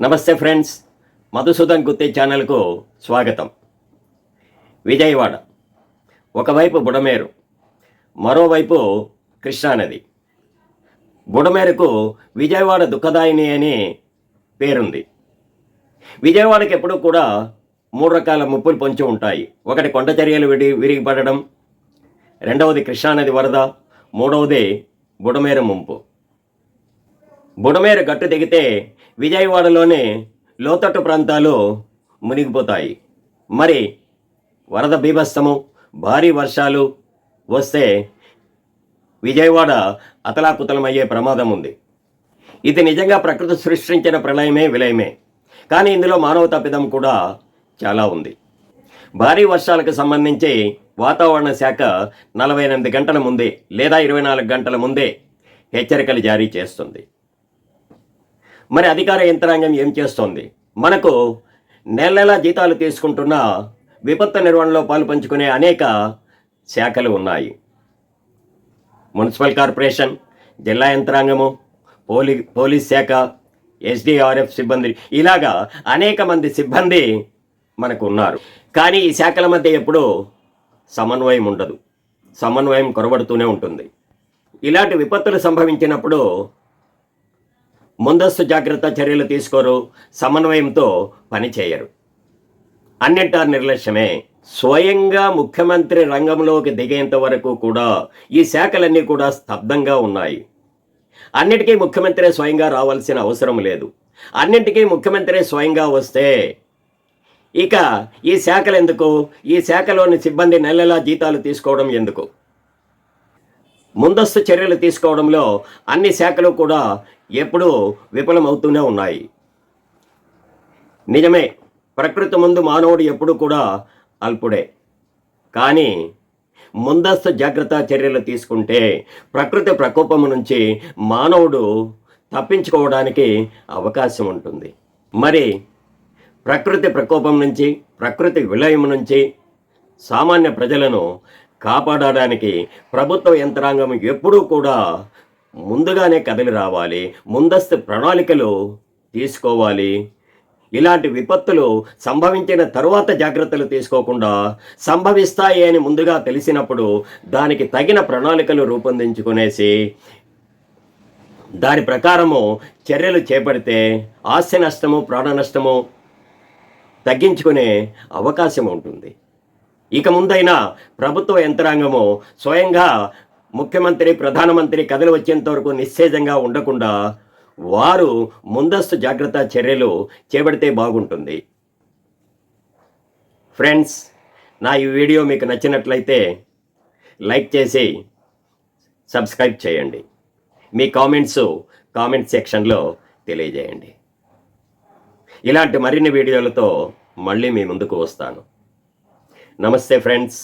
నమస్తే ఫ్రెండ్స్ మధుసూదన్ గుత్తే ఛానల్కు స్వాగతం. విజయవాడ ఒకవైపు బుడమేరు మరోవైపు కృష్ణానది బుడమేరుకు విజయవాడ దుఃఖదాయిని అని పేరుంది. విజయవాడకి ఎప్పుడూ కూడా మూడు రకాల ముప్పులు పొంచి ఉంటాయి. ఒకటి కొండ చర్యలు విడి విరిగిపడడం రెండవది కృష్ణానది వరద మూడవది బుడమేరు ముంపు. బుడమేరు గట్టు దిగితే విజయవాడలోని లోతట్టు ప్రాంతాలు మునిగిపోతాయి. మరి వరద బీభత్సము భారీ వర్షాలు వస్తే విజయవాడ అతలాకుతలమయ్యే ప్రమాదం ఉంది. ఇది నిజంగా ప్రకృతి సృష్టించిన ప్రళయమే విలయమే. కానీ ఇందులో మానవ తప్పిదం కూడా చాలా ఉంది. భారీ వర్షాలకు సంబంధించి వాతావరణ శాఖ నలభై ఎనిమిది గంటల ముందే లేదా ఇరవై నాలుగు గంటల ముందే హెచ్చరికలు జారీ చేస్తుంది. మరి అధికార యంత్రాంగం ఏం చేస్తోంది? మనకు నెల నెల జీతాలు తీసుకుంటున్న విపత్తు నిర్వహణలో పాలు పంచుకునే అనేక శాఖలు ఉన్నాయి. మున్సిపల్ కార్పొరేషన్ జిల్లా యంత్రాంగము పోలీ పోలీస్ శాఖ ఎస్డిఆర్ఎఫ్ సిబ్బంది ఇలాగా అనేక మంది సిబ్బంది మనకు ఉన్నారు కానీ ఈ శాఖల మధ్య ఎప్పుడూ సమన్వయం ఉండదు. సమన్వయం కొరబడుతూనే ఉంటుంది. ఇలాంటి విపత్తులు సంభవించినప్పుడు ముందస్తు జాగ్రత్త చర్యలు తీసుకోరు సమన్వయంతో పనిచేయరు అన్నింటా నిర్లక్ష్యమే. స్వయంగా ముఖ్యమంత్రి రంగంలోకి దిగేంత వరకు కూడా ఈ శాఖలన్నీ కూడా స్తబ్దంగా ఉన్నాయి. అన్నిటికీ ముఖ్యమంత్రి స్వయంగా రావాల్సిన అవసరం లేదు. అన్నింటికీ ముఖ్యమంత్రి స్వయంగా వస్తే ఇక ఈ శాఖలు ఎందుకు ఈ శాఖలోని సిబ్బంది నెలలా జీతాలు తీసుకోవడం ఎందుకు? ముందస్తు చర్యలు తీసుకోవడంలో అన్ని శాఖలు కూడా ఎప్పుడూ విఫలమవుతూనే ఉన్నాయి. నిజమే ప్రకృతి ముందు మానవుడు ఎప్పుడు కూడా అల్పుడే. కానీ ముందస్తు జాగ్రత్త చర్యలు తీసుకుంటే ప్రకృతి ప్రకోపం నుంచి మానవుడు తప్పించుకోవడానికి అవకాశం ఉంటుంది. మరి ప్రకృతి ప్రకోపం నుంచి ప్రకృతి విలయం నుంచి సామాన్య ప్రజలను కాపాడడానికి ప్రభుత్వ యంత్రాంగం ఎప్పుడూ కూడా ముందుగానే కదిలి రావాలి ముందస్తు ప్రణాళికలు తీసుకోవాలి. ఇలాంటి విపత్తులు సంభవించిన తరువాత జాగ్రత్తలు తీసుకోకుండా సంభవిస్తాయి అని ముందుగా తెలిసినప్పుడు దానికి తగిన ప్రణాళికలు రూపొందించుకునేసి దాని ప్రకారము చర్యలు చేపడితే ఆస్తి నష్టము ప్రాణ నష్టము తగ్గించుకునే అవకాశం ఉంటుంది. ఇక ముందైనా ప్రభుత్వ యంత్రాంగము స్వయంగా ముఖ్యమంత్రి ప్రధానమంత్రి కథలు వచ్చేంత వరకు నిశ్చేజంగా ఉండకుండా వారు ముందస్తు జాగ్రత్త చర్యలు చేపడితే బాగుంటుంది. ఫ్రెండ్స్ నా ఈ వీడియో మీకు నచ్చినట్లయితే లైక్ చేసి సబ్స్క్రైబ్ చేయండి. మీ కామెంట్స్ కామెంట్ సెక్షన్లో తెలియజేయండి. ఇలాంటి మరిన్ని వీడియోలతో మళ్ళీ మీ ముందుకు వస్తాను. నమస్తే ఫ్రెండ్స్.